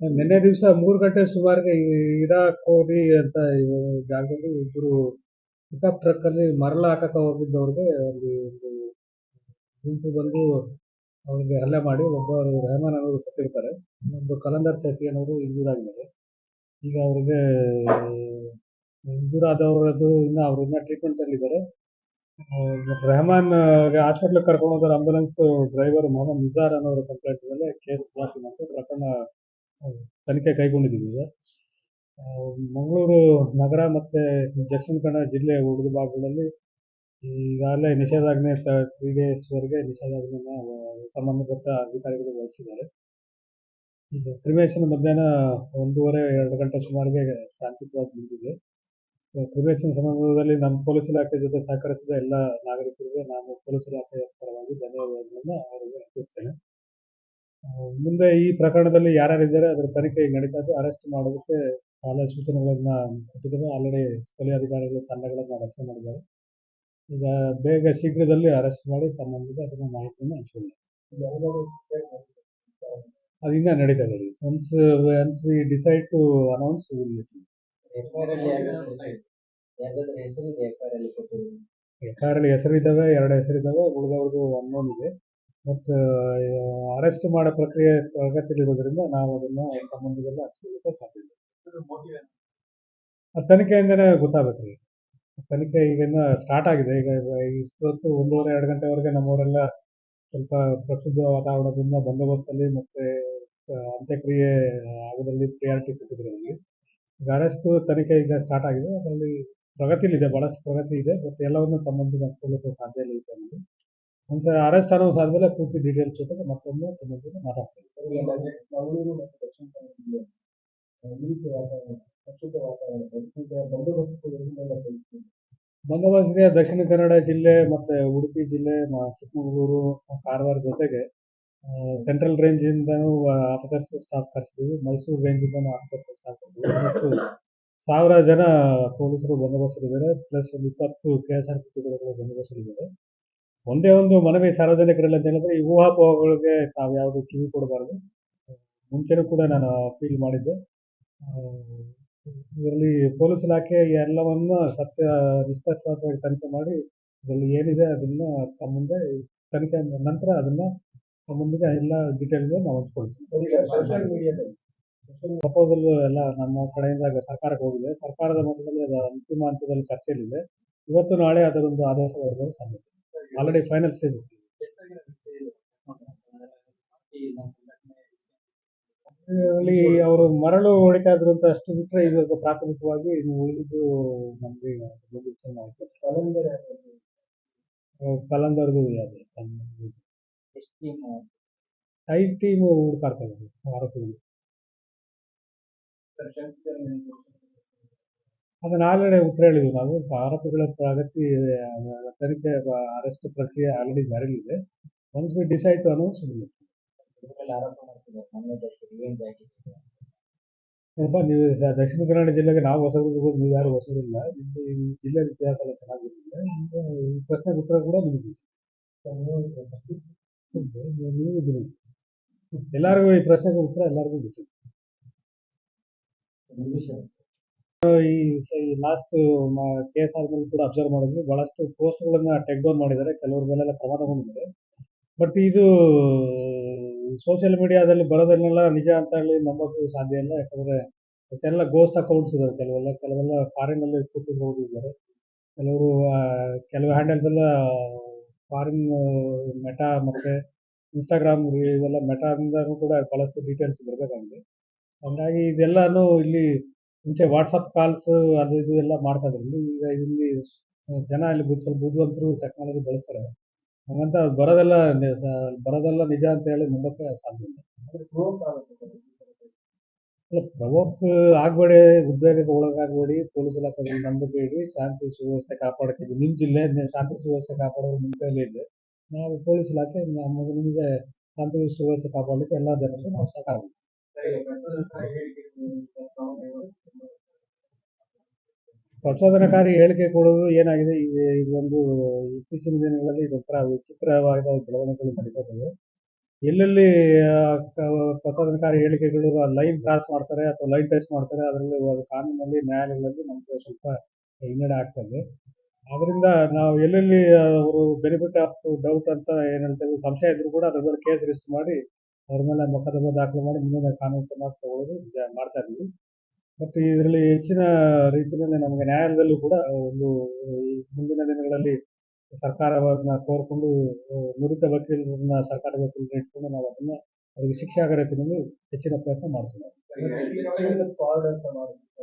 ನಿನ್ನೆ ದಿವಸ ಮೂರು ಗಂಟೆ ಸುಮಾರಿಗೆ ಈ ಇರಾ ಕೋರಿ ಅಂತ ಜಾಗದಲ್ಲಿ ಇಬ್ಬರು ಪಿಕಪ್ ಟ್ರಕ್ ಅಲ್ಲಿ ಮರಳ ಹಾಕಕ್ಕೆ ಹೋಗಿದ್ದವ್ರಿಗೆ ಅಲ್ಲಿ ಒಂದು ಗುಂಪು ಬಂದು ಅವ್ರಿಗೆ ಹಲ್ಲೆ ಮಾಡಿ ಒಬ್ಬರು ರೆಹಮಾನ್ ಅನ್ನೋರು ಸತ್ತಿರ್ತಾರೆ. ಇನ್ನೊಂದು ಕಲಂದರ್ ಶೆಟ್ಟಿ ಅನ್ನೋರು ಇಂಜೂರ್ ಆಗಿದ್ದಾರೆ ಈಗ ಅವ್ರಿಗೆ ಇಂಜೂರ್ ಆದವರದ್ದು ಇನ್ನ ಅವ್ರು ಇನ್ನ ಟ್ರೀಟ್ಮೆಂಟ್ ಅಲ್ಲಿ ಇದ್ದಾರೆ. ರೆಹಮಾನ್ ಹಾಸ್ಪಿಟ್ಲ್ ಕರ್ಕೊಂಡು ಹೋದ್ರೆ ಆಂಬುಲೆನ್ಸ್ ಡ್ರೈವರ್ ಮೊಹಮ್ಮದ್ ನಿಜಾರ್ ಅನ್ನೋರ ಕಂಪ್ಲೇಂಟ್ ಮೇಲೆ ಕೇಸ್ ಪ್ರಕರಣ ತನಿಖೆ ಕೈಗೊಂಡಿದ್ದೀವಿ ಮಂಗಳೂರು ನಗರ ಮತ್ತೆ ದಕ್ಷಿಣ ಕನ್ನಡ ಜಿಲ್ಲೆ ಉಳಿದ ಭಾಗಗಳಲ್ಲಿ ಈಗಾಗಲೇ ನಿಷೇಧಾಜ್ಞೆ ತ್ರೀ ಡೇಸ್ವರೆಗೆ ನಿಷೇಧಾಜ್ಞೆನ ಸಂಬಂಧಪಟ್ಟ ಅಧಿಕಾರಿಗಳು ವಹಿಸಿದ್ದಾರೆ. ಈಗ ಕ್ರಿಮೇಷನ್ ಮಧ್ಯಾಹ್ನ ಒಂದೂವರೆ, ಎರಡು ಗಂಟೆ ಸುಮಾರಿಗೆ ಶಾಂತಿಯುತವಾಗಿ ಮುಗಿದಿದೆ. ಕ್ರಿಮೇಷನ್ ಸಂದರ್ಭದಲ್ಲಿ ನಮ್ಮ ಪೊಲೀಸ್ ಇಲಾಖೆ ಜೊತೆ ಸಹಕರಿಸಿದ ಎಲ್ಲ ನಾಗರಿಕರಿಗೆ ನಾನು ಪೊಲೀಸ್ ಇಲಾಖೆಯ ಪರವಾಗಿ ಧನ್ಯವಾದಗಳನ್ನು ಅವರಿಗೆ ಮುಂದೆ ಈ ಪ್ರಕರಣದಲ್ಲಿ ಯಾರ್ಯಾರಿದ್ದಾರೆ ಅದರ ತನಿಖೆ ಈಗ ನಡೀತಾ ಇದೆ. ಅರೆಸ್ಟ್ ಮಾಡೋದಕ್ಕೆ ಶಾಲೆ ಸೂಚನೆಗಳನ್ನ ಕೊಟ್ಟಿದ್ದಾರೆ. ಆಲ್ರೆಡಿ ಸ್ಥಳೀಯ ಅಧಿಕಾರಿಗಳು ತಂಡಗಳನ್ನ ರಚನೆ ಮಾಡಿದ್ದಾರೆ. ಈಗ ಬೇಗ ಶೀಘ್ರದಲ್ಲಿ ಅರೆಸ್ಟ್ ಮಾಡಿ ತಮ್ಮೊಂದಿಗೆ ಅದನ್ನ ಮಾಹಿತಿಯನ್ನು ಹಂಚಿಕೊಳ್ಳಿ. ಅದು ಇನ್ನೂ ನಡೀತಾ ಇದೆ. Once once we decide to announce will F I R ಅಲ್ಲಿ ಹೆಸರಿದ್ದಾವೆ ಎರಡು ಹೆಸರಿದ್ದಾವೆ ಉಳಿದವ್ರದ್ದು ಅನ್ನೋನ್ ಇದೆ. ಬಟ್ ಅರೆಸ್ಟ್ ಮಾಡೋ ಪ್ರಕ್ರಿಯೆ ಪ್ರಗತಿಯಲ್ಲಿರೋದ್ರಿಂದ ನಾವು ಅದನ್ನು ಸಂಬಂಧದಲ್ಲಿ ಹಂಚ್ಕೊಳ್ಳಿಕ್ಕೆ ಸಾಧ್ಯ ತನಿಖೆಯಿಂದನೇ ಗೊತ್ತಾಗಬೇಕು ತನಿಖೆ ಈಗ ಸ್ಟಾರ್ಟ್ ಆಗಿದೆ. ಈಗ ಇಷ್ಟೊತ್ತು ಒಂದೂವರೆ ಎರಡು ಗಂಟೆವರೆಗೆ ನಮ್ಮವರೆಲ್ಲ ಸ್ವಲ್ಪ ಪ್ರಸಿದ್ಧ ವಾತಾವರಣದಿಂದ ಬಂದೋಬಸ್ತಲ್ಲಿ ಮತ್ತೆ ಅಂತ್ಯಕ್ರಿಯೆ ಆಗೋದ್ರಲ್ಲಿ ಪ್ರಿಯಾರಿಟಿ ಕೊಟ್ಟಿದ್ರು ನಮಗೆ ಈಗ ಅರೆಸ್ಟು ತನಿಖೆ ಈಗ ಸ್ಟಾರ್ಟ್ ಆಗಿದೆ. ಅದರಲ್ಲಿ ಪ್ರಗತಿಲಿದೆ ಬಹಳಷ್ಟು ಪ್ರಗತಿ ಇದೆ ಬಟ್ ಎಲ್ಲವನ್ನು ಸಂಬಂಧಿಸಿದ ಹಂಚ್ಕೊಳ್ಳೋಕೆ ಸಾಧ್ಯ ಇಲ್ಲ ಈ ಟೈಮಲ್ಲಿ ಒಂದು ಅರೆಸ್ಟ್ ಅನೌನ್ಸ್ ಆದ್ಮೇಲೆ ಪೂರ್ತಿ ಡೀಟೇಲ್ಸ್ ಜೊತೆಗೆ ಮತ್ತೊಮ್ಮೆ ತುಂಬ ಮಾತಾಡ್ತೀವಿ. ಮಂಗಳೂರು ಮತ್ತು ದಕ್ಷಿಣ ದಕ್ಷಿಣ ಕನ್ನಡ ಜಿಲ್ಲೆ ಮತ್ತೆ ಉಡುಪಿ ಜಿಲ್ಲೆ ಚಿಕ್ಕಮಗಳೂರು ಕಾರವಾರ ಜೊತೆಗೆ ಸೆಂಟ್ರಲ್ ರೇಂಜ್ ಇಂದನೂ ಆಫೀಸರ್ಸ್ ಸ್ಟಾಫ್ ಕರೆಸಿದ್ದೀವಿ ಮೈಸೂರು ರೇಂಜ್ ಇಂದನೂ ಆಫೀಸರ್ಸ್ ಸ್ಟಾಫ್ ಕರೆಸಿದ್ದೀವಿ ಮತ್ತು ಸಾವಿರ ಜನ ಪೊಲೀಸರು ಬಂದೋಬಸ್ತಿದ್ದಾರೆ ಪ್ಲಸ್ ಒಂದು ಇಪ್ಪತ್ತು ಕೆ ಎಸ್ ಆರ್ ಪಿ ಬಂದೋಬಸ್ತ್ ಬಂದೋಬಸ್ತಲ್ಲಿದ್ದಾರೆ ಒಂದೇ ಒಂದು ಮನವಿ ಸಾರ್ವಜನಿಕರಲ್ಲಿ ಅಂತ ಹೇಳಿದ್ರೆ ಈ ಊಹಾಪೋಹಗಳಿಗೆ ತಾವು ಯಾವುದು ಕಿವಿ ಕೊಡಬಾರದು. ಮುಂಚೆನೂ ಕೂಡ ನಾನು ಅಪೀಲ್ ಮಾಡಿದ್ದೆ. ಇದರಲ್ಲಿ ಪೊಲೀಸ್ ಇಲಾಖೆ ಎಲ್ಲವನ್ನ ಸತ್ಯ ನಿಷ್ಪಕ್ಷಪಾತವಾಗಿ ತನಿಖೆ ಮಾಡಿ ಇದರಲ್ಲಿ ಏನಿದೆ ಅದನ್ನ ತಮ್ಮ ಮುಂದೆ ತನಿಖೆ ನಂತರ ಅದನ್ನ ತಮ್ಮ ಮುಂದೆ ಎಲ್ಲ ಡೀಟೇಲ್ಸ್ ನಾವು ಹಂಚ್ಕೊಳ್ತೀವಿ. ಪ್ರಪೋಸಲ್ ಎಲ್ಲ ನಮ್ಮ ಕಡೆಯಿಂದ ಸರ್ಕಾರಕ್ಕೆ ಹೋಗಿದೆ. ಸರ್ಕಾರದ ಮಟ್ಟದಲ್ಲಿ ಅದು ಅಂತಿಮ ಹಂತದಲ್ಲಿ ಚರ್ಚೆಯಲ್ಲಿದೆ. ಇವತ್ತು ನಾಳೆ ಅದರೊಂದು ಆದೇಶ ಹೊರಡುವ ಸಾಧ್ಯತೆ ಆಲ್ರೆಡಿ ಫೈನಲ್ ಸ್ಟೇಜ್ ಅಲ್ಲಿ ಅವರು ಮರಳು ಹೊಡಿತಾ ಇದ್ರು ಅಂತ ಅಷ್ಟು ಬಿಟ್ಟರೆ ಇವಾಗ ಪ್ರಾಥಮಿಕವಾಗಿ ಉಳಿದು ಉಳಿದಿದ್ದು ನಮಗೆ ಚೆನ್ನಾಗಿ ಟೈ ಕಲಂದರ್ದು ಯಾವುದು ಎಷ್ಟು ಟೀಮ್ ಐ ಟೀಮ್ ಹುಡುಕಾಡ್ತಾ ಇದ್ದಾರೆ ಆರೋಪಿಗಳು. ಅದನ್ನ ಆಲ್ರೆಡಿ ಉತ್ತರ ಹೇಳಿದ್ವಿ ನಾವು ಆರೋಪಿಗಳ ಪ್ರಗತಿ ತನಿಖೆ ಅರೆಸ್ಟ್ ಪ್ರಕ್ರಿಯೆ ಆಲ್ರೆಡಿ ಜಾರಿಯಲ್ಲಿದೆ. Once we decide to announce ಸುಮ್ಮನೆ ಏನಪ್ಪ ನೀವು ದಕ್ಷಿಣ ಕನ್ನಡ ಜಿಲ್ಲೆಗೆ ನಾವು ಹೊಸಬರು ನೀವು ಯಾರು ಹೊಸಬರಿಲ್ಲ. ನಿಮ್ದು ಈ ಜಿಲ್ಲೆ ಇತಿಹಾಸ ಎಲ್ಲ ಚೆನ್ನಾಗಿರಲಿಲ್ಲ ಈ ಪ್ರಶ್ನೆಗೆ ಉತ್ತರ ಕೂಡ ನಿಮಗೆ ನೀವು ಇದ್ದೀರಿ ಎಲ್ಲರಿಗೂ ಈ ಪ್ರಶ್ನೆಗೆ ಉತ್ತರ ಎಲ್ಲರಿಗೂ ಗೊತ್ತಿದೆ. ಈ ಲಾಸ್ಟ್ ಕೇಸ್ ಆದ್ಮೇಲೆ ಕೂಡ ಅಬ್ಸರ್ವ್ ಮಾಡಿದ್ವಿ. ಬಹಳಷ್ಟು ಪೋಸ್ಟ್ಗಳನ್ನ ಟೆಕ್ ಡೌನ್ ಮಾಡಿದ್ದಾರೆ. ಕೆಲವ್ರ ಮೇಲೆಲ್ಲ ಕ್ರಮ ತಗೊಂಡಿದ್ದಾರೆ ಬಟ್ ಇದು ಸೋಷಿಯಲ್ ಮೀಡಿಯಾದಲ್ಲಿ ಬರೋದನ್ನೆಲ್ಲ ನಿಜ ಅಂತ ಹೇಳಿ ನಂಬೋಕ್ಕೂ ಸಾಧ್ಯ ಇಲ್ಲ. ಯಾಕಂದ್ರೆ ಎಲ್ಲ ಗೋಸ್ಟ್ ಅಕೌಂಟ್ಸ್ ಇದಾವೆ ಕೆಲವೆಲ್ಲ. ಕೆಲವೆಲ್ಲ ಫಾರಿನ್ ಅಲ್ಲಿ ಕೂತಿದ್ರು ಇದ್ದಾರೆ. ಕೆಲವರು ಕೆಲವು ಹ್ಯಾಂಡಲ್ಸ್ ಎಲ್ಲ ಫಾರಿನ್ ಮೆಟಾ ಮತ್ತೆ ಇನ್ಸ್ಟಾಗ್ರಾಮ್ ಇವೆಲ್ಲ ಮೆಟಾದಿಂದನೂ ಕೂಡ ಬಹಳಷ್ಟು ಡೀಟೇಲ್ಸ್ ಬರಬೇಕಾಗಿದೆ. ಹಂಗಾಗಿ ಇದೆಲ್ಲಾನು ಇಲ್ಲಿ ಮುಂಚೆ ವಾಟ್ಸಪ್ ಕಾಲ್ಸ್ ಅದು ಇದು ಎಲ್ಲ ಮಾಡ್ತಾ ಇದ್ರು. ಇಲ್ಲಿ ಈಗ ಇಲ್ಲಿ ಜನ ಇಲ್ಲಿ ಸ್ವಲ್ಪ ಬುದ್ಧಿವಂತರು ಟೆಕ್ನಾಲಜಿ ಬಳಸ್ತಾರೆ. ಹಂಗಂತ ಬರೋದೆಲ್ಲ ಬರೋದೆಲ್ಲ ನಿಜ ಅಂತ ಹೇಳಿ ನಂಬಕ್ಕೆ ಸಾಧ್ಯ ಇಲ್ಲ. ಇಲ್ಲ ಪ್ರವೋಕ್ ಆಗ್ಬೇಡಿ ಉದ್ವೇಗಕ್ಕೆ ಒಳಗಾಗಬೇಡಿ ಪೊಲೀಸ್ ಇಲಾಖೆ ನಂಬಿಕೆ ಇಡಿ ಶಾಂತಿ ಸುವ್ಯವಸ್ಥೆ ಕಾಪಾಡ್ತೀವಿ ನಿಮ್ಮ ಜಿಲ್ಲೆ ಶಾಂತಿ ಸುವ್ಯವಸ್ಥೆ ಕಾಪಾಡೋದು ನಿಮ್ಮ ಕೈಯಲ್ಲಿ ಇದೆ ನಾವು ಪೊಲೀಸ್ ಇಲಾಖೆ ನಮಗೆ ನಿಮಗೆ ಶಾಂತಿ ಸುವ್ಯವಸ್ಥೆ ಕಾಪಾಡಲಿಕ್ಕೆ ಎಲ್ಲ ಜನರಿಗೆ ನಾವು ಸಹಕಾರ. ಪ್ರಚೋದನಕಾರಿ ಹೇಳಿಕೆ ಕೊಡುವುದು ಏನಾಗಿದೆ? ಇದು ಇದೊಂದು ಇತ್ತೀಚಿನ ದಿನಗಳಲ್ಲಿ ಇದೊಂಥರ ವಿಚಿತ್ರವಾದ ಬೆಳವಣಿಗೆಗಳು ನಡೀತಾ ಇದ್ದಾವೆ ಎಲ್ಲೆಲ್ಲಿ ಪ್ರಚೋದನಕಾರಿ ಹೇಳಿಕೆಗಳು ಲೈನ್ ಕ್ರಾಸ್ ಮಾಡ್ತಾರೆ ಅಥವಾ ಲೈನ್ ಟೆಸ್ಟ್ ಮಾಡ್ತಾರೆ, ಅದರಲ್ಲಿ ಅದು ಕಾನೂನಲ್ಲಿ ನ್ಯಾಯಾಲಯಗಳಲ್ಲಿ ನಮಗೆ ಸ್ವಲ್ಪ ಹಿನ್ನಡೆ ಆಗ್ತದೆ ಅದರಿಂದ ನಾವು ಎಲ್ಲೆಲ್ಲಿ ಅವರು ಬೆನಿಫಿಟ್ ಆಫ್ ಡೌಟ್ ಅಂತ ಏನು ಹೇಳ್ತೇವೆ, ಸಂಶಯ ಇದ್ರೂ ಕೂಡ ಅದ್ರ ಮೇಲೆ ಕೇಸ್ ರಿಜಿಸ್ಟರ್ ಮಾಡಿ ಅವ್ರ ಮೇಲೆ ಮೊಕದ್ದಮೆ ದಾಖಲು ಮಾಡಿ ಮುಂದಿನ ಕಾನೂನು ಕ್ರಮ ತಗೊಳ್ಳೋದು ಮಾಡ್ತಾ ಇದ್ದೀವಿ. ಬಟ್ ಇದರಲ್ಲಿ ಹೆಚ್ಚಿನ ರೀತಿಯಲ್ಲಿ ನಮಗೆ ನ್ಯಾಯಾಲಯದಲ್ಲೂ ಕೂಡ ಒಂದು ಮುಂದಿನ ದಿನಗಳಲ್ಲಿ ಸರ್ಕಾರವನ್ನ ಕೋರ್ಕೊಂಡು ನುರಿತ ವಕೀಲರನ್ನ ಸರ್ಕಾರ ವಕೀಲರನ್ನ ಇಟ್ಕೊಂಡು ನಾವು ಅದನ್ನ ಅವರಿಗೆ ಶಿಕ್ಷೆ ರೀತಿಯಲ್ಲಿ ಹೆಚ್ಚಿನ ಪ್ರಯತ್ನ ಮಾಡ್ತೀವಿ.